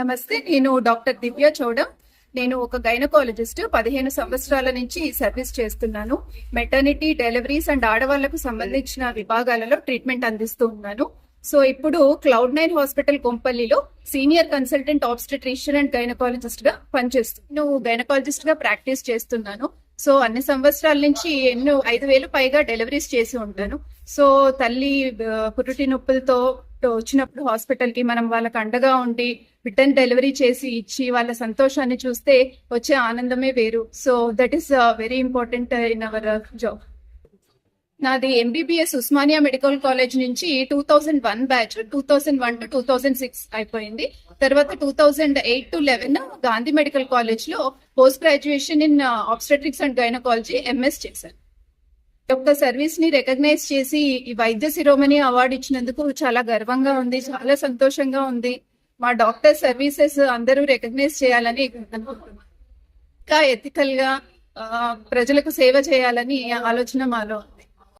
నమస్తే నేను డాక్టర్ దివ్య చౌడం. నేను ఒక గైనకాలజిస్ట్ పదిహేను సంవత్సరాల నుంచి సర్వీస్ చేస్తున్నాను. మెటర్నిటీ డెలివరీస్ అండ్ ఆడవాళ్ళకు సంబంధించిన విభాగాలలో ట్రీట్మెంట్ అందిస్తూ ఉన్నాను. సో ఇప్పుడు క్లౌడ్ నైన్ హాస్పిటల్ కొంపల్లిలో సీనియర్ కన్సల్టెంట్ ఆబ్స్టెట్రిషియన్ అండ్ గైనకాలజిస్ట్గా పనిచేస్తున్నాను నేను గైనకాలజిస్ట్గా ప్రాక్టీస్ చేస్తున్నాను. సో అన్ని సంవత్సరాల నుంచి ఎన్నో ఐదు వేలు పైగా డెలివరీస్ చేసి ఉంటాను. సో తల్లి పురుటి నొప్పులతో వచ్చినప్పుడు హాస్పిటల్కి మనం వాళ్ళకి అండగా ఉండి బిడ్డను డెలివరీ చేసి ఇచ్చి వాళ్ళ సంతోషాన్ని చూస్తే వచ్చే ఆనందమే వేరు. So that is very important in our job నాది ఎంబీబీఎస్ ఉస్మానియా మెడికల్ కాలేజ్ నుంచి two thousand one batch two thousand one to two thousand six అయిపోయింది. తర్వాత two thousand eight to eleven Gandhi medical కాలేజ్లో post graduation in obstetrics and gynaecology MS చేశాను. యొక్క సర్వీస్ని recognise చేసి ఈ వైద్య శిరోమణి అవార్డు ఇచ్చినందుకు చాలా గర్వంగా ఉంది చాలా సంతోషంగా ఉంది. మా డాక్టర్ సర్వీసెస్ అందరూ రికగ్నైజ్ చేయాలని ఇంకా ఎథికల్గా ఆ, ప్రజలకు సేవ చేయాలని ఆలోచన మాలో